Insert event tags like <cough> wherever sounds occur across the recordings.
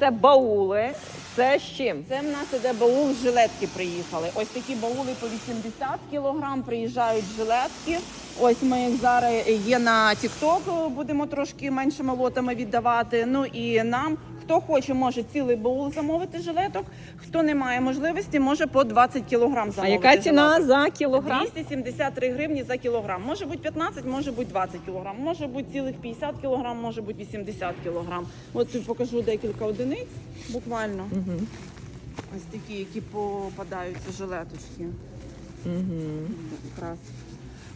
Це баули. Це з чим? Це в нас іде баул, жилетки приїхали. Ось такі баули по 80 кілограм приїжджають жилетки. Ось ми їх зараз є на TikTok, будемо трошки меншими лотами віддавати. Ну і нам, хто хоче, може цілий баул замовити жилеток. Хто не має можливості, може по 20 кілограм замовити. А яка ціна жилеток. за кілограм? 273 гривні за кілограм. Може бути 15, може бути 20 кілограм, може бути цілих 50 кілограм, може бути 80 кілограм. От тут покажу декілька одиниць, буквально. Угу. Ось такі, які попадаються жилеточки. Угу. Якраз.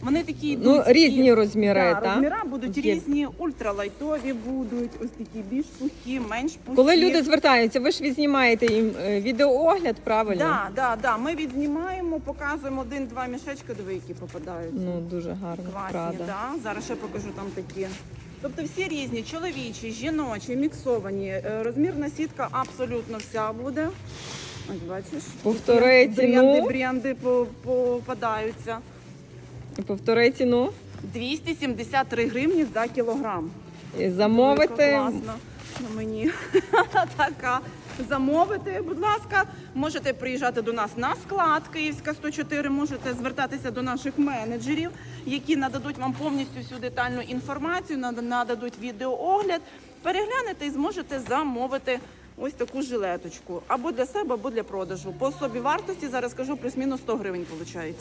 Вони такі йдуть Ну, різні розміри, да, так? розміри будуть Є. різні, ультралайтові будуть, ось такі більш пухі, менш пухі. Коли люди звертаються, ви ж відзнімаєте їм е, відеоогляд, правильно? Да, да, да. Ми відзнімаємо, показуємо один-два мішечка, диви, які попадаються. Ну, дуже гарно, Класні, правда. да. Зараз ще покажу там такі. Тобто всі різні, чоловічі, жіночі, міксовані. Е, Розмірна сітка абсолютно вся буде. Ось бачиш, Повтори Які бренди, ціну. бренди по- попадаються. Повтори ціну. 273 гривні за кілограм. І замовити. класно на мені <laughs> така. Замовити, будь ласка, можете приїжджати до нас на склад Київська 104, можете звертатися до наших менеджерів, які нададуть вам повністю всю детальну інформацію, нада- нададуть відеоогляд. Переглянете і зможете замовити ось таку жилеточку або для себе, або для продажу. По собі вартості зараз кажу плюс-мінус 100 гривень. Виходить.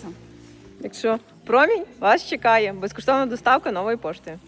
Якщо промінь вас чекає, безкоштовна доставка нової пошти.